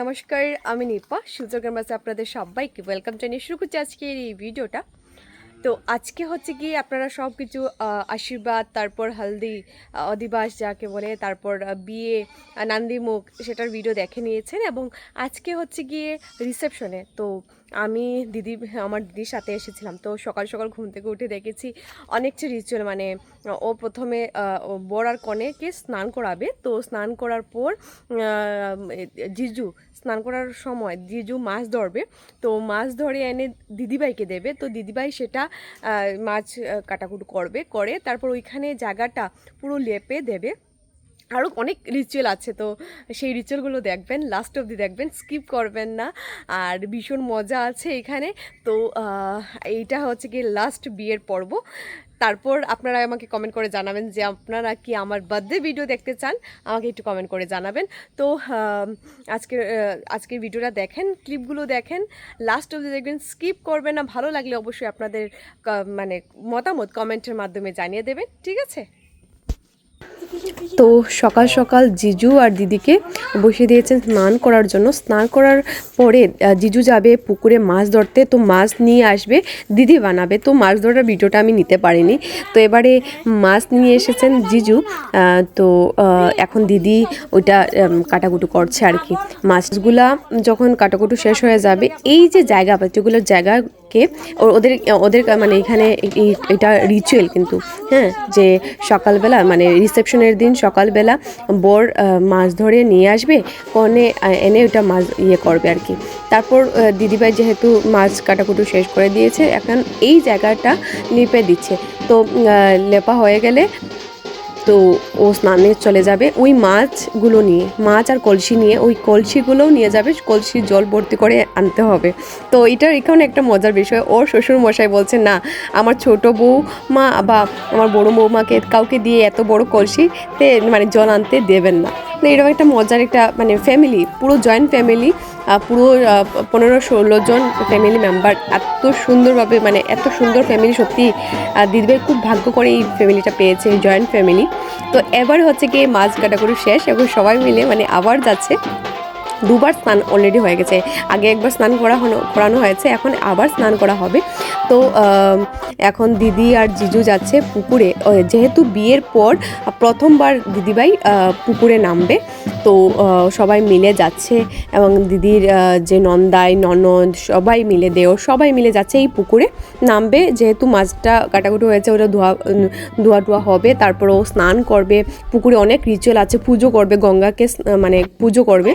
নমস্কার, আমি নিপা। সুযোগের মাঝে আপনাদের সবাইকে ওয়েলকাম জানিয়ে শুরু করছি আজকের এই ভিডিওটা। তো আজকে হচ্ছে কি আপনারা সব কিছু আশীর্বাদ, তারপর হালদি অধিবাস যাকে বলে, তারপর বিয়ে নান্দিমুখ, সেটার ভিডিও দেখে নিয়েছেন এবং আজকে হচ্ছে গিয়ে রিসেপশনে তো আমি দিদি, আমার দিদির সাথে এসেছিলাম। তো সকাল সকাল ঘুম থেকে উঠে দেখেছি অনেক কিছু রিচুয়াল মানে ও প্রথমে বর আর কনেকে স্নান করাবে। তো স্নান করার পর জিজু, স্নান করার সময় জিজু মাছ ধরবে। তো মাছ ধরে এনে দিদিভাইকে দেবে। তো দিদিভাই সেটা মাছ কাটাকুটি করবে, করে তারপর ওইখানে জায়গাটা পুরো লেপে দেবে। আরও অনেক রিচুয়াল আছে, তো সেই রিচুয়ালগুলো দেখবেন লাস্ট অবধি দেখবেন স্কিপ করবেন না। আর ভীষণ মজা আছে এখানে। তো এইটা হচ্ছে কি লাস্ট বিয়ের পর্ব। তারপর আপনারা আমাকে কমেন্ট করে জানাবেন যে আপনারা কি আমার বার্থডে ভিডিও দেখতে চান? আমাকে একটু কমেন্ট করে জানাবেন। তো আজকের আজকের ভিডিওটা দেখেন ক্লিপগুলো দেখেন। লাস্ট অবধি দেখবেন স্কিপ করবেন না। ভালো লাগলে অবশ্যই আপনাদের মানে মতামত কমেন্টের মাধ্যমে জানিয়ে দেবেন। ঠিক আছে? তো সকাল সকাল জিজু আর দিদিকে বসিয়ে দিয়েছেন স্নান করার জন্য। স্নান করার পরে জিজু যাবে পুকুরে মাছ ধরতে, তো মাছ নিয়ে আসবে, দিদি বানাবে। তো মাছ ধরার ভিডিওটা আমি নিতে পারিনি। তো এবারে মাছ নিয়ে এসেছেন জিজু। তো এখন দিদি ওইটা কাটাকুটু করছে আর কি। মাছগুলা যখন কাটাকুটু শেষ হয়ে যাবে, এই যে জায়গা যেগুলো জায়গাকে ও- ওদের ওদের মানে এখানে এটা রিচুয়াল কিন্তু হ্যাঁ? যে সকালবেলা মানে রিসেপশনের দিন সকালবেলা বর মাছ ধরে নিয়ে আসবে, কনে এনে ওটা মাছ ইয়ে করবে আর কি। তারপর দিদিভাই যেহেতু মাছ কাটাকুটু শেষ করে দিয়েছে, এখন এই জায়গাটা লিপে দিচ্ছে। তো লেপা হয়ে গেলে তো ও স্নানে চলে যাবে ওই মাছগুলো নিয়ে, মাছ আর কলসি নিয়ে, ওই কলসিগুলোও নিয়ে যাবে কলসি জল ভর্তি করে আনতে হবে। তো এটার এখানে একটা মজার বিষয়, ওর শ্বশুর মশাই বলছে, না, আমার ছোট বউ মা বা আমার বড় বৌমাকে কাউকে দিয়ে এত বড় কলসিতে মানে জল আনতে দেবেন না। তো এরকম একটা মজার একটা মানে ফ্যামিলি পুরো জয়েন্ট ফ্যামিলি পুরো পনেরো ষোলো জন ফ্যামিলি মেম্বার এত সুন্দরভাবে মানে এত সুন্দর ফ্যামিলি সত্যি দিদিভাই খুব ভাগ্য করে এই ফ্যামিলিটা পেয়েছে জয়েন্ট ফ্যামিলি তো এবার হচ্ছে কি মাছ কাটাকুটি শেষ, এখন সবাই মিলে মানে আবার যাচ্ছে। দুবার স্নান অলরেডি হয়ে গেছে। আগে একবার স্নান করা করানো হয়েছে, এখন আবার স্নান করা হবে। তো এখন দিদি আর জিজু যাচ্ছে পুকুরে। যেহেতু বিয়ের পর প্রথমবার দিদিভাই পুকুরে নামবে। তো সবাই মিলে যাচ্ছে এবং দিদির যে নন্দাই, ননদ, সবাই মিলে দেও সবাই মিলে যাচ্ছে এই পুকুরে। নামবে, যেহেতু মাছটা কাটাকুটি হয়েছে, ওটা ধোয়া ধোয়া টোয়া হবে, তারপর ও স্নান করবে। পুকুরে অনেক রিচুয়াল আছে, পুজো করবে, গঙ্গাকে মানে পুজো করবে।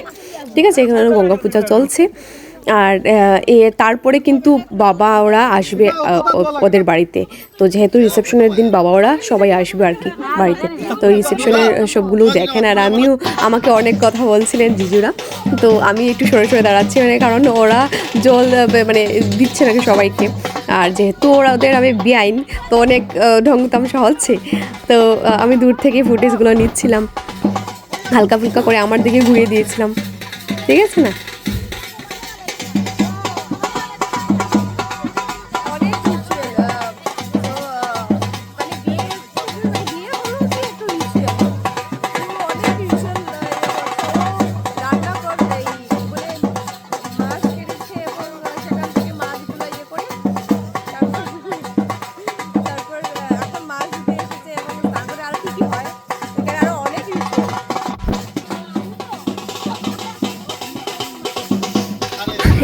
ঠিক আছে, এখানে গঙ্গা পূজা চলছে। আর এ তারপরে কিন্তু বাবা ওরা আসবে ওদের বাড়িতে। তো যেহেতু রিসেপশনের দিন বাবা ওরা সবাই আসবে আর কি বাড়িতে। তো রিসেপশনের সবগুলো দেখেন আর আমিও আমাকে অনেক কথা বলছিলেন জিজুরা। তো আমি একটু সরে সরে দাঁড়াচ্ছি মানে কারণ ওরা জল মানে দিচ্ছে নাকি সবাইকে। আর যেহেতু ওরা ওদের আমি বিআইন তো অনেক আহ, ঢং তামসা হচ্ছে তো আমি দূর থেকে ফুটেজগুলো নিচ্ছিলাম। হালকা ফুলকা করে আমার দিকে ঘুরিয়ে দিয়েছিলাম। ঠিক আছে না?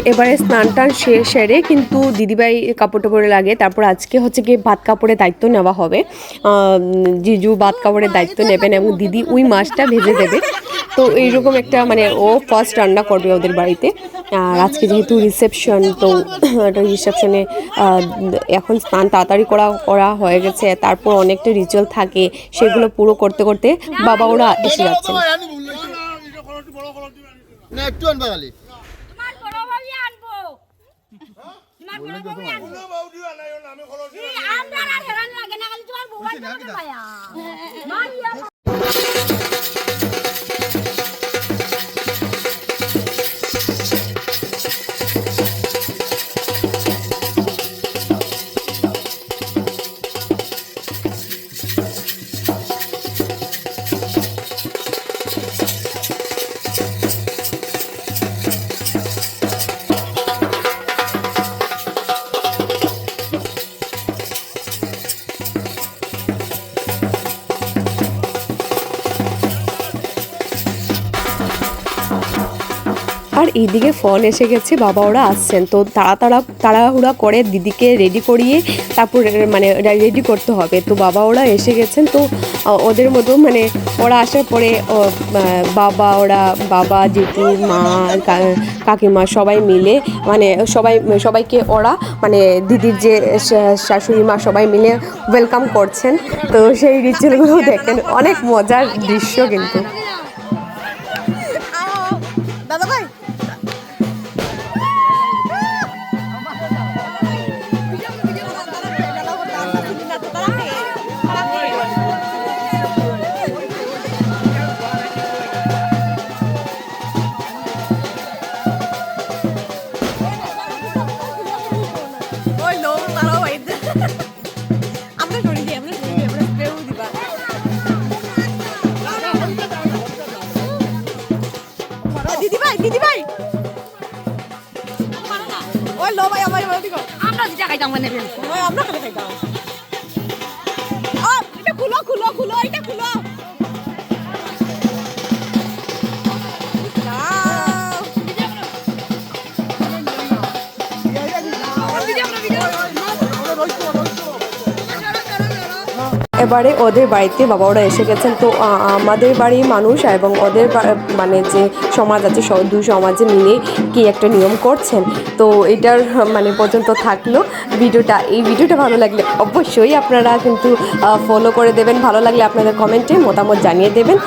এবারে স্নান টান সেরে কিন্তু দিদিভাই কাপড় টাপড়ে লাগে। তারপর আজকে হচ্ছে গিয়ে ভাত কাপড়ের দায়িত্ব নেওয়া হবে। জিজু ভাত কাপড়ের দায়িত্ব নেবেন এবং দিদি ওই মাছটা ভেজে দেবে। তো এইরকম একটা মানে ও ফার্স্ট রান্না করবে ওদের বাড়িতে। আর আজকে যেহেতু রিসেপশন তো রিসেপশনে এখন স্নান তাড়াতাড়ি করা করা হয়ে গেছে। তারপর অনেকটা রিচুয়াল থাকে। সেগুলো পুরো করতে করতে বাবা ওরা এসে একটু আমরা আর এইদিকে ফোন এসে গেছে, বাবা ওরা আসছেন। তো তাড়া তাড়া তাড়াহুড়া করে দিদিকে রেডি করিয়ে তারপর মানে রেডি করতে হবে। তো বাবা ওরা এসে গেছেন, তো ওদের মতো মানে ওরা আসার পরে বাবা, ওরা বাবা, জেঠু, মা কাকিমা সবাই মিলে মানে সবাই, সবাইকে ওরা মানে দিদির যে শাশুড়ি মা সবাই মিলে ওয়েলকাম করছেন। তো সেই রিচুয়ালগুলো দেখেন, অনেক মজার দৃশ্য কিন্তু। দিদি ভাই দিদি ভাই ওই লো ভাই আমার এবার দিকো আমরা যেটা খাইতাম মানে ওই আমরা খাইতাম ও এটা খুলো খুলো খুলো এটা খুলো। এবারে ওদের বাড়িতে বাবা ওরা এসে গেছেন। তো আমাদের বাড়ির মানুষ এবং ওদের মানে যে সমাজ আছে দুই সমাজে মিলে কি একটা নিয়ম করছেন। তো এটার মানে পর্যন্ত থাকল। ভিডিওটা, এই ভিডিওটা ভালো লাগলে অবশ্যই আপনারা কিন্তু ফলো করে দেবেন। ভালো লাগলে আপনাদের কমেন্টে মতামত জানিয়ে দেবেন।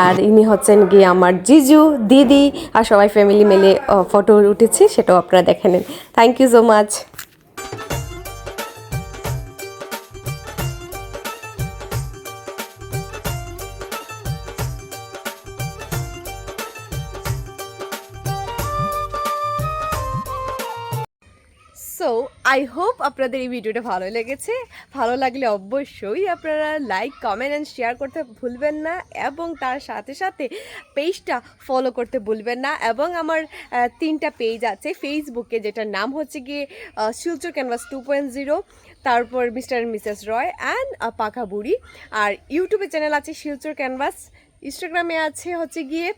আর ইনি হচ্ছেন গিয়ে আমার জিজু, দিদি, আর সবাই ফ্যামিলি মিলে ফটো উঠেছে, সেটাও আপনারা দেখে নেন। Thank you so much so I hope আপনাদের এই ভিডিওটা ভালো লেগেছে। ভালো লাগলে অবশ্যই আপনারা লাইক কমেন্ট অ্যান্ড শেয়ার করতে ভুলবেন না এবং তার সাথে সাথে পেজটা ফলো করতে ভুলবেন না এবং আমার তিনটা পেজ আছে ফেসবুকে যেটার নাম হচ্ছে গিয়ে Silchar canvas two point zero তারপর mister and missus Roy and Pakha Buri. আর ইউটিউবে চ্যানেল আছে শিলচর ক্যানভাস ইনস্টাগ্রামে আছে হচ্ছে গিয়ে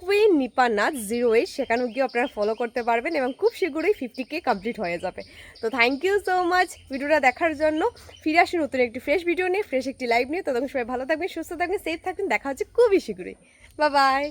কুইন নিপা নাচ জিরো এইট সেখানেও গিয়ে আপনারা ফলো করতে পারবেন এবং খুব শীঘ্রই ফিফটি কে কমপ্লিট হয়ে যাবে। তো থ্যাংক ইউ সো মাচ ভিডিওটা দেখার জন্য। ফিরে আসুন নতুন একটি ফ্রেশ ভিডিও নিয়ে ফ্রেশ একটি লাইভ নিয়ে। ততক্ষণ সবাই ভালো থাকবেন, সুস্থ থাকবেন সেফ থাকবেন। দেখা হচ্ছে খুবই শীঘ্রই। বা বাই